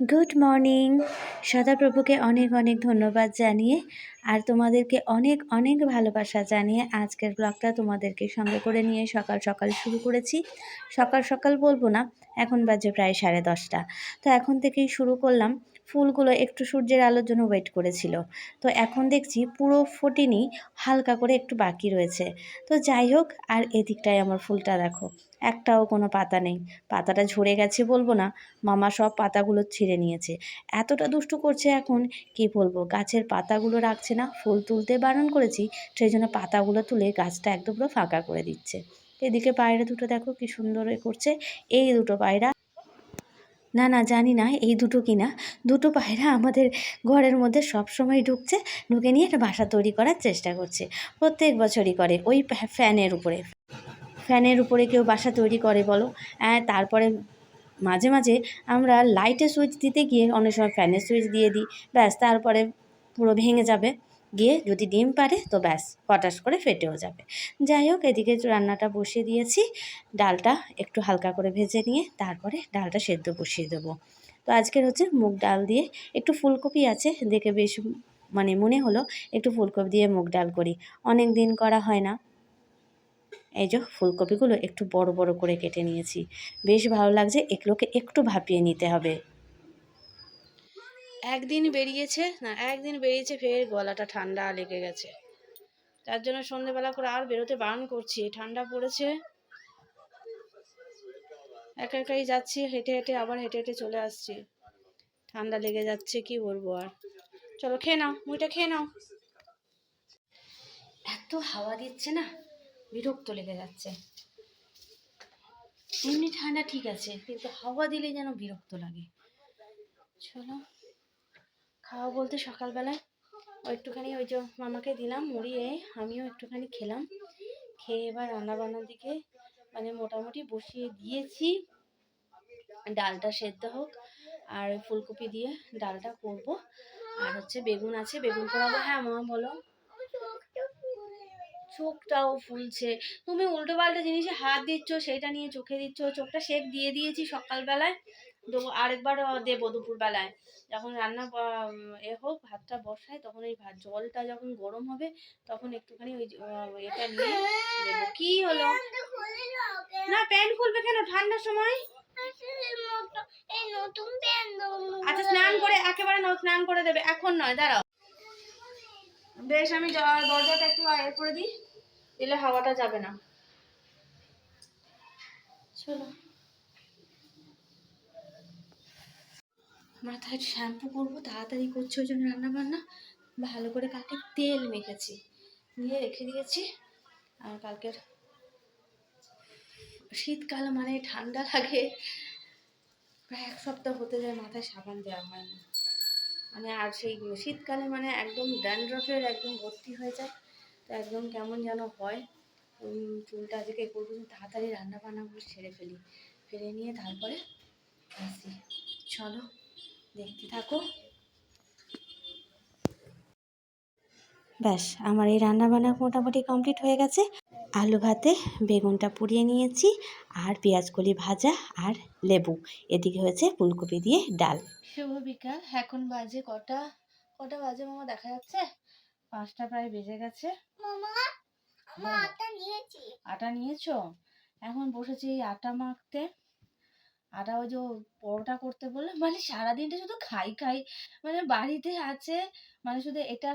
Good morning সদাপ্রভুকে অনেক অনেক ধন্যবাদ জানিয়ে আর তোমাদেরকে অনেক অনেক ভালোবাসা জানিয়ে আজকের ব্লগটা তোমাদেরকে সঙ্গে করে নিয়ে সকাল সকাল শুরু করেছি। সকাল সকাল বলব না, এখন বাজে প্রায় সাড়ে দশটা। তো এখন থেকেই শুরু করলাম। ফুলগুলো একটু সূর্যের আলোর জন্য ওয়েট করেছিল। তো এখন দেখছি পুরো ফোটেনি, হালকা করে একটু বাকি রয়েছে। তো যাই হোক, আর এদিকটায় আমার ফুলটা দেখো, একটাও কোনো পাতা নেই। পাতাটা ঝরে গেছে বলব না, মামা সব পাতাগুলো ছিঁড়ে নিয়েছে। এতটা দুষ্টু করছে এখন, কি বলব, গাছের পাতাগুলো রাখছে না, ফুল তুলতে বারণ করেছি, সেই জন্য পাতাগুলো তুলে গাছটা একদম পুরো ফাঁকা করে দিচ্ছে। এদিকে পায়রা দুটো দেখো কি সুন্দর করছে, এই দুটো পায়রা না না, জানি না এই দুটো কিনা দুটো পায়রা আমাদের ঘরের মধ্যে সব সময় ঢুকছে, ঢুকে নিয়ে একটা বাসা তৈরি করার চেষ্টা করছে। প্রত্যেক বছরই করে ওই ফ্যানের উপরে। ফ্যানের উপরে কেউ বাসা তৈরি করে বলো। হ্যাঁ তারপরে মাঝে মাঝে আমরা লাইটের সুইচ দিতে গিয়ে অনেক সময় ফ্যানের সুইচ দিয়ে দিই। ব্যাস, তারপরে পুরো ভেঙে যাবে। গিয়ে যদি ডিম পারে, তো ব্যাস পটাশ করে ফেটেও যাবে। যাই হোক, এদিকে রান্নাটা বসিয়ে দিয়েছি। ডালটা একটু হালকা করে ভেজে নিয়ে তারপরে ডালটা সেদ্ধ বসিয়ে দেবো। তো আজকের হচ্ছে মুগ ডাল দিয়ে একটু ফুলকপি আছে, দেখে বেশ মানে মনে হলো একটু ফুলকপি দিয়ে মুগ ডাল করি। অনেক দিন করা হয় না। এই যে ফুলকপিগুলো একটু বড় বড় করে কেটে নিয়েছি। বেশ ভালো লাগছে, এগুলোকে একটু ভাপিয়ে নিতে হবে। একদিন বেরিয়েছে, না, একদিন বেরিয়েছে, ফের গলাটা ঠান্ডা লেগে গেছে। তার জন্য সন্ধেবেলা করে আর বেরোতে বারণ করছি। ঠান্ডা পড়েছে। একা একাই যাচ্ছি, হেঁটে হেঁটে আবার হেঁটে হেঁটে চলে আসছি। ঠান্ডা লেগে যাচ্ছে, কি বলব আর। চলো, খেয়ে নাও মুইটা খেয়ে নাও। এত হাওয়া দিচ্ছে না, বিরক্ত লেগে যাচ্ছে। এমনি ঠান্ডা ঠিক আছে, কিন্তু হাওয়া দিলে যেন বিরক্ত লাগে। চলো। খাওয়া বলতে সকালবেলায় একটুখানি ওই যে মামাকে দিলাম, মুড়িয়ে আমিও একটুখানি খেলাম। খেয়ে এবার রান্না বান্নার দিকে মানে মোটামুটি বসিয়ে দিয়েছি। ডালটা সেদ্ধ হোক আর ফুলকপি দিয়ে ডালটা করব। আর হচ্ছে বেগুন আছে, বেগুন করাবো হ্যাঁ মা, বলো। চোখটাও ফুলছে। তুমি উল্টো পাল্টা জিনিসে হাত দিচ্ছ, সেটা নিয়ে চোখে দিচ্ছ, চোখটা শেক দিয়ে দিয়েছি সকালবেলায়। দেবো আরেকবার দেবো দুপুরবেলায়। যখন রান্না এ হোক, ভাতটা বসায়, তখন ওই ভাত জলটা যখন গরম হবে, তখন একটুখানি ওই এটা নিয়ে দেবো। কি হলো? না, প্যান্ট খুলবে কেন ঠান্ডার সময়? আচ্ছা স্নান করে, একেবারে স্নান করে দেবে। এখন নয়, দাঁড়াও। বেশ, আমি দরজাটা একটু করে দিই, দিলে হাওয়াটা যাবে না। চলো। মাথায় শ্যাম্পু করব, তাড়াতাড়ি করছি, ওই জন্য রান্নাবান্না। ভালো করে কালকে তেল মেখেছি, নিয়ে রেখে দিয়েছি। আর কালকের শীতকাল মানে ঠান্ডা লাগে। প্রায় এক সপ্তাহ হতে যায়, মাথায় সাবান দেওয়া হয় না মানে আর সেই শীতকালে মানে একদম ড্যান্ড্রফের একদম ভর্তি হয়ে যায়। তো একদম কেমন যেন হয়। চুলটা আজকে করব তাড়াতাড়ি রান্না বান্নাগুলো সেরে ফেলি। ফেলে নিয়ে তারপরে আসি। চলো। দেখতে থাকো। ব্যাস আমার এই রান্না বান্না মোটামুটি কমপ্লিট হয়ে গেছে। আলু ভাতে বেগুনটা পুড়িয়ে নিয়েছি আর পেঁয়াজ কলি ভাজা আর লেবু। এদিকে হয়েছে ফুলকপি দিয়ে ডাল। শুভ বিকাল এখন বাজে কটা? কটা বাজে মামা দেখা যাচ্ছে? পাঁচটা প্রায় বেজে গেছে। হ্যাঁ। আটা নিয়েছো? এখন বসেছি এই আটা মাখতে। আটা ওই যে পরোটা করতে বললে মানে সারাদিনটা শুধু খাই খাই। মানে বাড়িতে আছে মানে শুধু এটা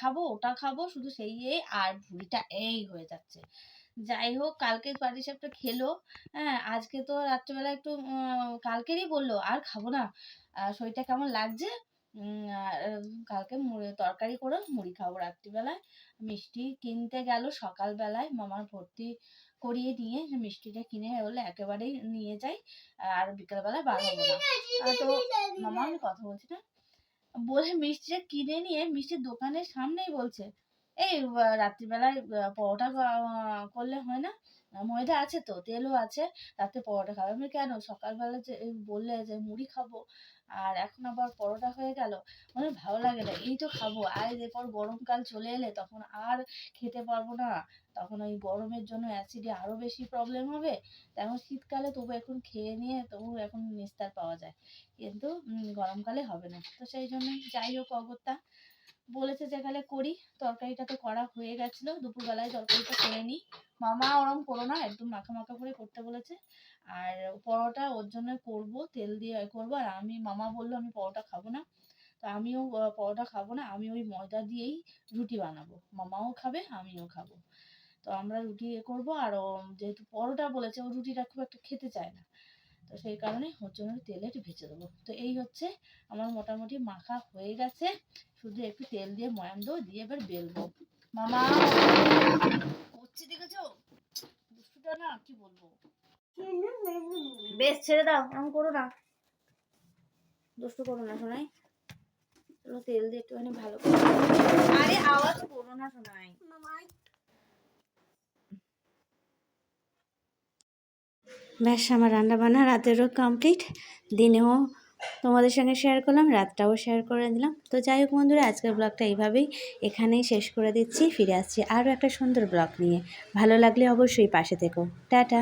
খাব, ওটা খাব, শুধু সেই এই আর ভুঁড়িটা এই হয়ে যাচ্ছে। যাই হোক কালকে পাটি সাপটা খেলো হ্যাঁ আজকে তো রাত্রেবেলা একটু কালকেরই বলল, আর খাব না। শরীরটা কেমন লাগছে? কালকে তরকারি করে মুড়ি খাব রাত্রিবেলায়। মিষ্টি কিনতে গেল সকালবেলায়, মামার ভর্তি করিয়ে নিয়ে মিষ্টিটা কিনে বলে একেবারেই নিয়ে যাই, আর বিকালবেলা বার হব না তো মামা আমি কথা বলছি না। বলে মিষ্টিটা কিনে নিয়ে মিষ্টির দোকানের সামনেই বলছে এই রাত্রিবেলায় পরোটা করলে হয় না? ময়দা আছে তো, তেলও আছে রাতে পরোটা খাবে। আমি কেন? সকালবেলা যে বললে যে মুড়ি খাব, আর এখন আবার পরোটা হয়ে গেল মানে ভালো লাগে না। এই তো খাব আর এরপর গরমকাল চলে এলে তখন আর খেতে পারব না। তখন ওই গরমের জন্য অ্যাসিডে আরও বেশি প্রবলেম হবে। তেমন শীতকালে তবু এখন খেয়ে নিয়ে, তবু এখন নিস্তার পাওয়া যায়। কিন্তু গরমকালে হবে না। তো সেই জন্য যাই হোক, অগত্যা। বলেছে যেখানে করি তরকারিটা তো করা হয়ে গেছিল, দুপুরবেলায় তরকারিটা করে নিই। মামা ওরম করো না, একদম মাখা মাখা করে করতে বলেছে। আর পরোটা ওর জন্য করব, তেল দিয়ে করব। আর আমি, মামা বলল, আমি পরোটা খাব না। তো আমিও পরোটা খাব না, আমি ওই ময়দা দিয়েই রুটি বানাবো। মামাও খাবে, আমিও খাব। তো আমরা রুটি করব। আর যেহেতু পরোটা বলেছে, ও রুটিটা খুব একটা খেতে চায় না। তো সেই কারণে ওর জন্য তেলে একটু ভেজে দেবো। তো এই হচ্ছে আমার মোটামুটি মাখা হয়ে গেছে। শুধু একটু তেল দিয়ে ময়াম দেবো, দিয়ে এবার বেলবো। মামা, করছি দেখেছ? দুষ্টুটা না, কি বলব? বেশ, ছেড়ে দাও, এমন করো না। দুষ্টু করো না, শোনাই। তেল দিয়ে একটুখানি ভালো করে আরে আওয়াজ করো না, শোনাই। ব্যাস, আমার রান্নাবান্না রাতেরও কমপ্লিট দিনেও তোমাদের সঙ্গে শেয়ার করলাম, রাতটাও শেয়ার করে দিলাম তো যাই হোক বন্ধুরা, আজকের ব্লগটা এইভাবেই এখানেই শেষ করে দিচ্ছি। ফিরে আসছি আরও একটা সুন্দর ব্লগ নিয়ে। ভালো লাগলে অবশ্যই পাশে থেকো। টাটা।